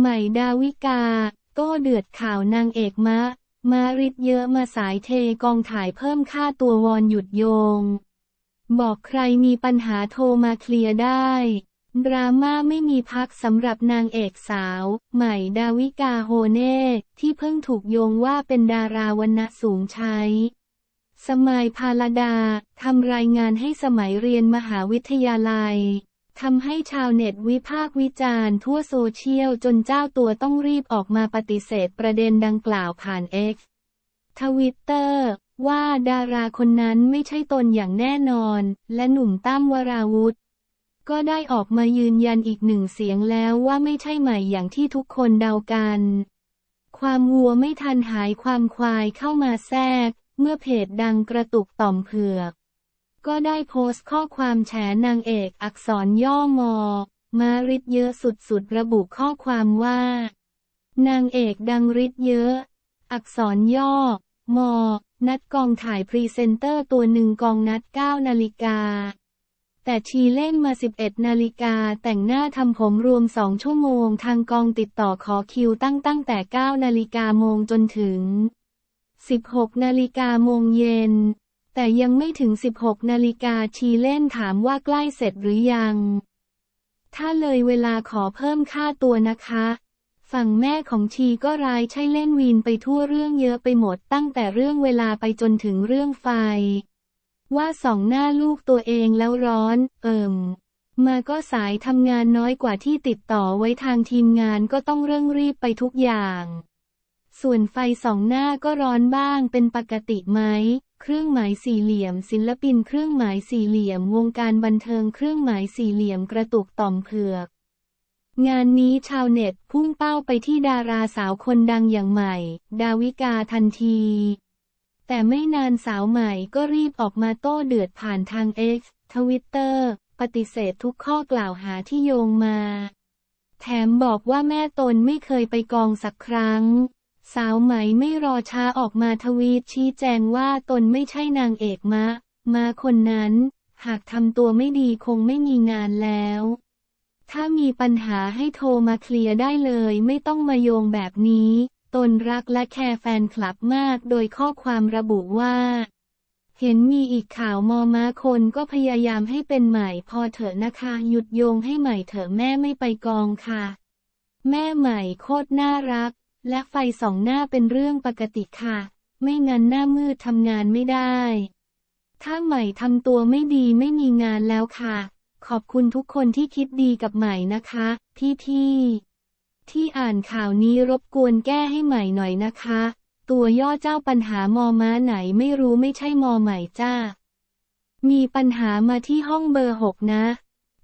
ใหม่ดาวิกาโต้เดือดข่าวนางเอกมะ มาริดเยอะมาสายเทกองถ่ายเพิ่มค่าตัววอนหยุดโยง บอกใครมีปัญหาโทรมาเคลียร์ได้ ดราม่าไม่มีพักสำหรับนางเอกสาว ใหม่ดาวิกาโฮเน่ ที่เพิ่งถูกโยงว่าเป็นดาราวรรณะสูงใช้สมัยพาลดา ทำรายงานให้สมัยเรียนมหาวิทยาลัย ทำให้ชาวเน็ตวิพากษ์วิจารณ์ทั่วโซเชียลจนเจ้าตัวต้องรีบออกมาปฏิเสธประเด็นดังกล่าวผ่าน X ทวิตเตอร์ว่าดาราคนนั้นไม่ใช่ตนอย่างแน่นอน และหนุ่มตั้มวราวุธ ก็ได้ออกมายืนยันอีกหนึ่งเสียงแล้วว่าไม่ใช่ใหม่อย่างที่ทุกคนเดากัน ความวัวไม่ทันหายความควายเข้ามาแทรก เมื่อเพจดังกระตุกต่อมเผือก ก็ได้โพสต์ข้อความแฉนางเอกอักษรย่อมอ มาริดเยอะสุดๆ ระบุข้อความว่า นางเอกดังริดเยอะ อักษรย่อ มอ นัดกองถ่ายพรีเซนเตอร์ตัวหนึ่งกองนัด 9 นาฬิกา แต่ชีเล่นมา 11 นาฬิกาแต่งหน้าทำผมรวม 2 ชั่วโมงทางกองติดต่อขอคิวตั้งตั้งแต่ 9 นาฬิกาโมงจนถึง 16 นาฬิกาโมงเย็น แต่ยังไม่ถึง 16 นาฬิกาชีเล่นถามว่าใกล้เสร็จหรือยัง ถ้าเลยเวลาขอเพิ่มค่าตัวนะคะ ฝั่งแม่ของชีก็รายใช่เล่นวีนไปทั่วเรื่องเยอะไปหมดตั้งแต่เรื่องเวลาไปจนถึงเรื่องไฟ ว่าสองหน้าลูกตัวเองแล้วร้อน เอิ่ม มาก็สายทำงานน้อยกว่าที่ติดต่อไว้ทางทีมงานก็ต้องเร่งรีบไปทุกอย่าง ส่วนไฟสองหน้าก็ร้อนบ้างเป็นปกติไหม เครื่องหมายสี่เหลี่ยม ศิลปินเครื่องหมายสี่เหลี่ยม วงการบันเทิงเครื่องหมายสี่เหลี่ยมกระตุกต่อมเผือก งานนี้ชาวเน็ตพุ่งเป้าไปที่ดาราสาวคนดังอย่างใหม่ ดาวิกาทันที แต่ไม่นานสาวใหม่ก็รีบออกมาโต้เดือดผ่านทาง X ทวิตเตอร์ปฏิเสธทุกข้อกล่าวหาที่โยงมา แถมบอกว่าแม่ตนไม่เคยไปกองสักครั้ง สาวไหมไม่รอช้าออกมาทวีตชี้แจงว่าตนไม่ใช่นางเอกมะ มาคนนั้น หากทำตัวไม่ดีคงไม่มีงานแล้ว ถ้ามีปัญหาให้โทรมาเคลียร์ได้เลยไม่ต้องมาโยงแบบนี้ ตนรักและแคร์แฟนคลับมากโดยข้อความระบุว่า เห็นมีอีกข่าวมอมาคนก็พยายามให้เป็นใหม่พอเถอะนะคะ หยุดโยงให้ใหม่เถอะแม่ไม่ไปกองค่ะ แม่ใหม่โคตรน่ารัก และไฟสองหน้าเป็นเรื่องปกติค่ะ ไม่งั้นหน้ามืดทำงานไม่ได้ ถ้าใหม่ทำตัวไม่ดีไม่มีงานแล้วค่ะ ขอบคุณทุกคนที่คิดดีกับใหม่นะคะ พี่พี่ๆที่อ่านข่าวนี้รบกวนแก้ให้ใหม่หน่อยนะคะ ตัวย่อเจ้าปัญหามอม้าไหนไม่รู้ไม่ใช่มอใหม่จ้า มีปัญหามาที่ห้องเบอร์หกนะ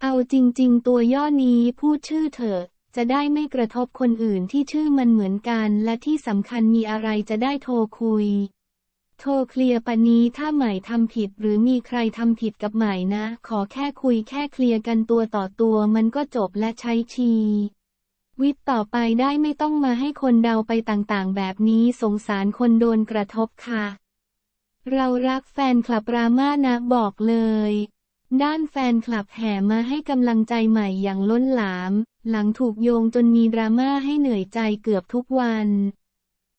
เอาจริง ๆ ตัวย่อนี้พูดชื่อเถอะ จะได้ไม่กระทบคนอื่นที่ชื่อมันเหมือนกัน และที่สำคัญมีอะไรจะได้โทรคุย โทรเคลียร์ปนี้ถ้าใหม่ทำผิดหรือมีใครทำผิดกับใหม่นะ ขอแค่คุยแค่เคลียร์กันตัวต่อตัวมันก็จบและใช้ชีวิตต่อไปได้ไม่ต้องมาให้คนเดาไปต่างๆ แบบนี้สงสารคนโดนกระทบค่ะ เรารักแฟนคลับรามานะบอกเลย ด้านแฟนคลับแห่มาให้กำลังใจใหม่อย่างล้นหลาม หลังถูกโยงจนมีดราม่าให้เหนื่อยใจเกือบทุกวัน